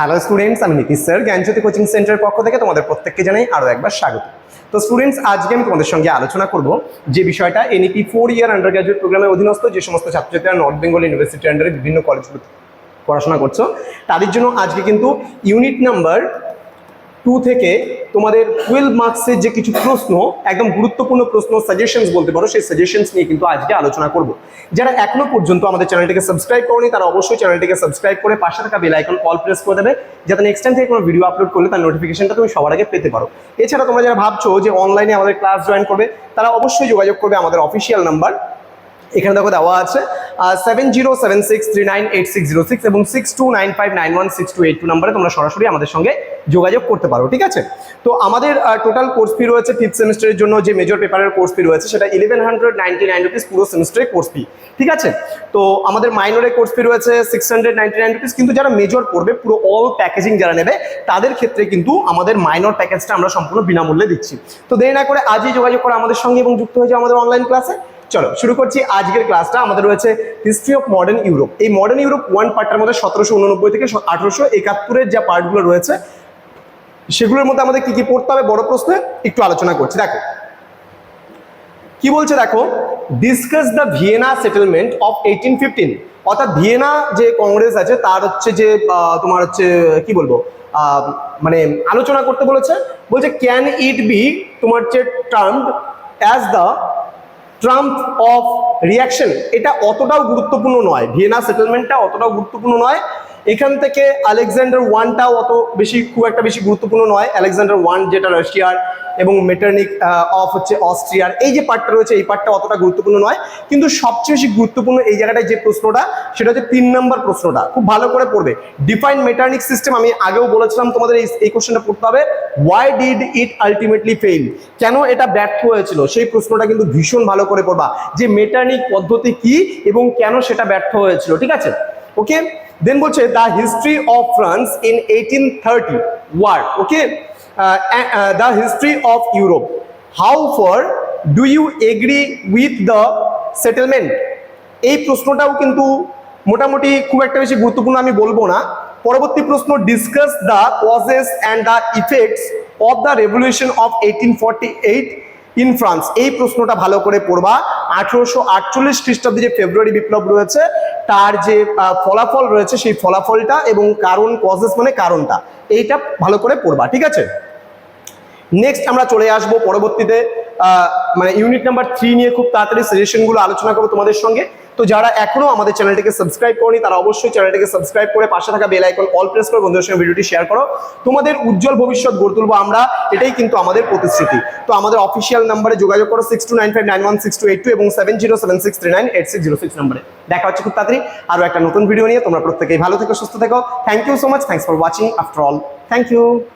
Hello students আমি Nitish sir, জ্ঞানজ্যোতি coaching সেন্টারের পক্ষ থেকে তোমাদের প্রত্যেককে জানাই আরও একবার স্বাগত। তো স্টুডেন্টস আজকে আমি তোমাদের সঙ্গে আলোচনা করব যে বিষয়টা NEP four year under graduate প্রোগ্রামের অধীনস্থ যে সমস্ত ছাত্রছাত্রীরা নর্থ বেঙ্গল ইউনিভার্সিটির আন্ডারে বিভিন্ন কলেজগুলো পড়াশোনা করছ, তাদের জন্য আজকে কিন্তু ইউনিট নাম্বার টু থেকে তোমাদের টুয়েলভ মার্কসের যে কিছু প্রশ্ন, একদম গুরুত্বপূর্ণ প্রশ্ন সাজেশনস বলতে পারো, সেই সাজেশনস নিয়ে কিন্তু আজকে আলোচনা করব। যারা এখনও পর্যন্ত আমাদের চ্যানেলটিকে সাবস্ক্রাইব করনি, তারা অবশ্যই চ্যানেলটিকে সাবস্ক্রাইব করে পাশে থাকা বেল আইকন অল প্রেস করে দেবে, যাতে নেক্সট টাইম থেকে কোনো ভিডিও আপলোড করলে তার নোটিফিকেশনটা তুমি সবার আগে পেতে পারো। এছাড়া তোমরা যারা ভাবছ যে অনলাইনে আমাদের ক্লাস জয়েন করবে, তারা অবশ্যই যোগাযোগ করবে আমাদের অফিসিয়াল নাম্বার এখানে দেখো দেওয়া আছে seven zero seven six three nine eight six zero six এবং six two nine five nine one six two eight two নাম্বারে তোমরা সরাসরি আমাদের সঙ্গে যোগাযোগ করতে পারো, ঠিক আছে? তো আমাদের টোটাল কোর্স ফি রয়েছে ফিফথ সেমিস্টারের জন্য, যে মেজর পেপারের কোর্স ফি রয়েছে, সেটা eleven hundred ninety nine rupees পুরো সেমিস্টারের কোর্স ফি ঠিক আছে? তো আমাদের মাইনরের কোর্স ফি রয়েছে six hundred ninety nine rupees কিন্তু যারা মেজর পড়বে, পুরো অল প্যাকেজিং যারা নেবে, তাদের ক্ষেত্রে কিন্তু আমাদের মাইনর প্যাকেজটা আমরা সম্পূর্ণ বিনামূল্যে দিচ্ছি। তো দেরি না করে আজই যোগাযোগ করে আমাদের সঙ্গে এবং যুক্ত হয়ে আমাদের অনলাইন ক্লাসে চলো, শুরু করছি আজকের ক্লাসটা আমাদের রয়েছে হিস্ট্রি অফ মডার্ন ইউরোপ এই মডার্ন ইউরোপ ওয়ান পার্টটার মধ্যে সতেরোশো উননব্বই থেকে আঠারোশো একাত্তরের যা পার্টগুলো রয়েছে সেগুলোর মধ্যে আমাদের কি কি পড়তে হবে? বড় প্রশ্নে একটু আলোচনা করছি। দেখো। কি বলছে দেখো? Discuss the Vienna settlement of eighteen fifteen অর্থাৎ ভিয়েনা যে কংগ্রেস আছে, তার হচ্ছে যে তোমার হচ্ছে, কি বলব? মানে আলোচনা করতে বলেছে। বলছে ক্যান ইট বি তোমার হচ্ছে termed as the triumph of reaction এটা অতটাও গুরুত্বপূর্ণ নয়। ভিয়েনা সেটেলমেন্টটা অতটাও গুরুত্বপূর্ণ নয়। এখান থেকে আলেকজান্ডার ওয়ানটাও অত বেশি, খুব একটা বেশি গুরুত্বপূর্ণ নয়। আলেকজান্ডার ওয়ান যেটা রাশিয়ার এবং মেটার্নিক অফ হচ্ছে অস্ট্রিয়ার। এই যে পার্টটা রয়েছে, এই পার্টটা অতটা গুরুত্বপূর্ণ নয়। কিন্তু সবচেয়ে বেশি গুরুত্বপূর্ণ এই জায়গাটায় যে প্রশ্নটা, সেটা হচ্ছে তিন নম্বর প্রশ্নটা। খুব ভালো করে পড়বে। ডিফাইন মেটার্নিক সিস্টেম আমি আগেও বলেছিলাম তোমাদের এই এই কোশ্চেনটা পড়তে হবে। Why did it ultimately fail কেন এটা ব্যর্থ হয়েছিল? সেই প্রশ্নটা কিন্তু ভীষণ ভালো করে পড়বা। যে মেটার্নিক পদ্ধতি কি এবং কেন সেটা ব্যর্থ হয়েছিল, ঠিক আছে? ওকে দেন বলছে the history of France in eighteen thirty war okay the history of Europe how far do you agree with the settlement এই প্রশ্নটাও কিন্তু মোটামুটি খুব একটা বেশি গুরুত্বপূর্ণ আমি বলব না। পরবর্তী প্রশ্ন discuss the causes and the effects of the revolution of eighteen forty eight in France এই প্রশ্নটা ভালো করে পড়বা। আঠেরোশো আটচল্লিশ খ্রিস্টাব্দে যে ফেব্রুয়ারি বিপ্লব রয়েছে তার যে ফলাফল রয়েছে সেই ফলাফলটা এবং কারণ কজেস মানে কারণটা, এইটা ভালো করে পড়বা, ঠিক আছে? নেক্সট আমরা চলে আসব পরবর্তীতে। মানে ইউনিট নাম্বার থ্রি নিয়ে খুব তাড়াতাড়ি সাজেশনগুলো আলোচনা করব তোমাদের সঙ্গে। তো যারা এখনও আমাদের চ্যানেলটিকে সাবস্ক্রাইব করনি, তারা অবশ্যই চ্যানেলটিকে সাবস্ক্রাইব করে পাশে থাকা বেল আইকন অল প্রেস করে বন্ধুদের সঙ্গে ভিডিওটি শেয়ার করো। তোমাদের উজ্জ্বল ভবিষ্যৎ গড়ে তুলবো আমরা, এটাই কিন্তু আমাদের প্রতিশ্রুতি। তো আমাদের অফিসিয়াল নাম্বারে যোগাযোগ করো six two nine five nine one six two eight two এবং seven zero seven six three nine eight six zero six নাম্বারে। দেখা হচ্ছে খুব তাড়াতাড়ি। আরও একটা নতুন ভিডিও নিয়ে। তোমরা প্রত্যেকেই ভালো থেকো, সুস্থ থেকো। Thank you so much thanks for watching after all thank you